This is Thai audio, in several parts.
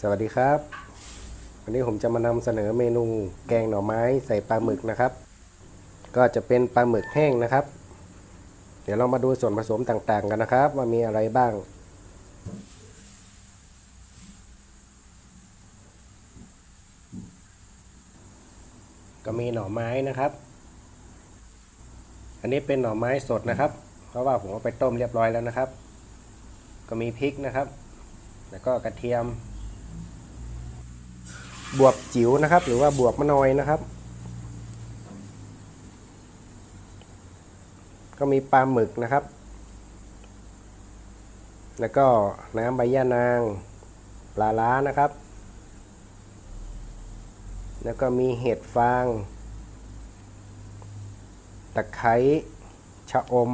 สวัสดีครับ วันนี้ผมจะมานำเสนอเมนูแกงหน่อไม้ใส่ปลาหมึกนะครับ ก็จะเป็นปลาหมึกแห้งนะครับ เดี๋ยวเรามาดูส่วนผสมต่างๆกันนะครับ ว่ามีอะไรบ้าง ก็มีหน่อไม้นะครับ อันนี้เป็นหน่อไม้สดนะครับ เพราะว่าผมเอาไปต้มเรียบร้อยแล้วนะครับ ก็มีพริกนะครับ แล้วก็กระเทียม บวบจิ๋วนะครับ หรือว่าบวบมะนอยนะครับ ก็มีปลาหมึกนะครับ แล้วก็น้ำใบย่านาง ปลาล้านะครับ แล้วก็มีเห็ดฟาง ตะไคร้ชะอม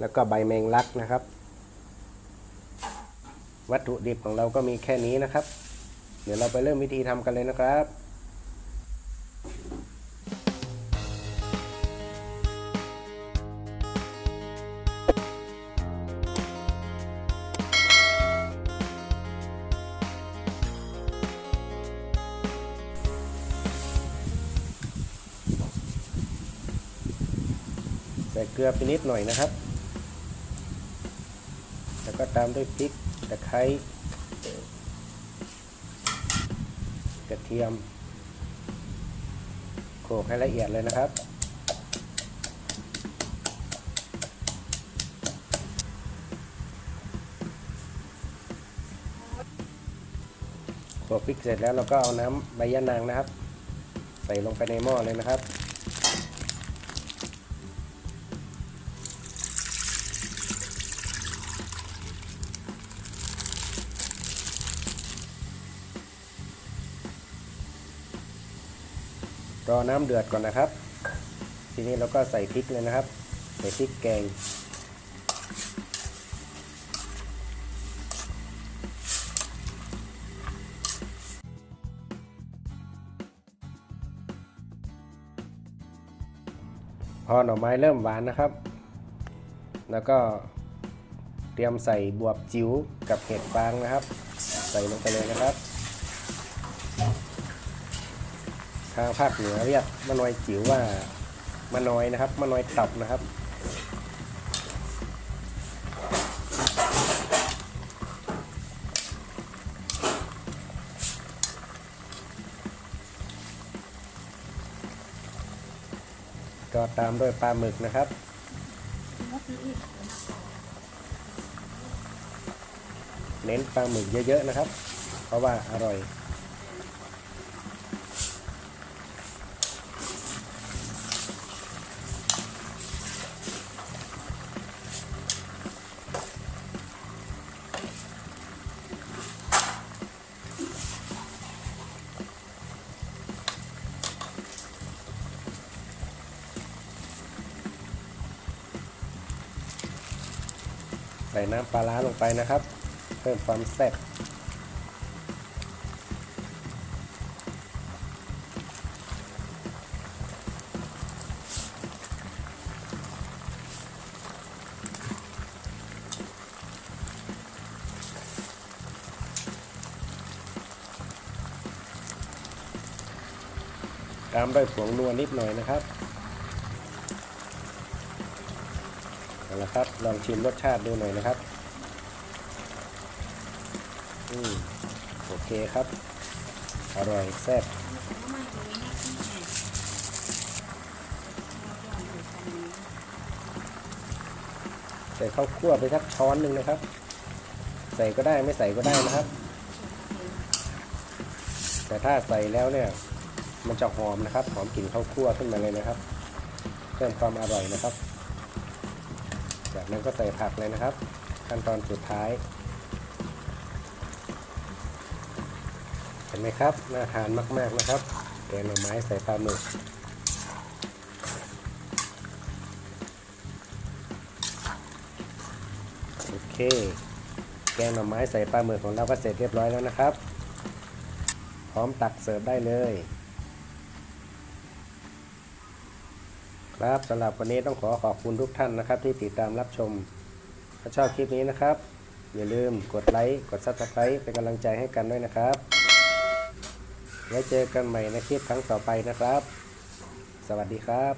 แล้วก็ใบแมงลักนะครับ วัตถุดิบของเราก็มีแค่นี้นะครับ เดี๋ยวเราไปเริ่มวิธีทำกันเลยนะครับใส่เกลือไปนิดหน่อยนะครับ แล้วก็ตามด้วยพริกตะไคร้ กระเทียมโขลกให้ละเอียดเลยนะครับ โขลกพริกเสร็จแล้วเราก็เอาน้ำใบยะนางนะครับ ใส่ลงไปในหม้อเลยนะครับ รอน้ำเดือดก่อนนะครับ ทีนี้เราก็ใส่พริกเลยนะครับ ใส่พริกแกง พอหน่อไม้เริ่มหวานนะครับ แล้วก็เตรียมใส่บวบจิ๋วกับเห็ดฟางนะครับ ใส่ลงไปเลยนะครับ ทางภาคเหนือเรียกมะนอยจิ๋วว่ามะนอยนะครับมะนอยตับนะครับ ก็ตามด้วยปลาหมึกนะครับเน้นปลาหมึกเยอะๆนะครับ เพราะว่าอร่อย ใส่น้ำปลาร้าลงไปนะครับ เพิ่มความแซ่บตามด้วยผงนัวนิดหน่อยนะครับ ละครับ ลองชิมรสชาติดูหน่อยนะครับ อืมโอเคครับ อร่อยแซ่บใส่ข้าวคั่วไปสักช้อนหนึ่งนะครับ ใส่ก็ได้ไม่ใส่ก็ได้นะครับ แต่ถ้าใส่แล้วเนี่ย มันจะหอมนะครับ หอมกลิ่นข้าวคั่วขึ้นมาเลยนะครับ เพิ่มความอร่อยนะครับ จากนั้นก็ใส่ผักเลยนะครับ ขั้นตอนสุดท้าย เห็นไหมครับ น่าทานมาก ๆนะครับแกงหน่อไม้ใส่ปลาหมึกโอเค แกงหน่อไม้ใส่ปลาหมึกของเราก็เสร็จเรียบร้อยแล้วนะครับ พร้อมตักเสิร์ฟได้เลย ครับสำหรับวันนี้ต้องขอขอบคุณทุกท่านนะครับ ที่ติดตามรับชม ถ้าชอบคลิปนี้นะครับ อย่าลืมกดไลค์กดซับสไคร b ์เป็นกำลังใจให้กันด้วยนะครับไว้เจอกันใหม่ในคลิปครั้งต่อไปนะครับ สวัสดีครับ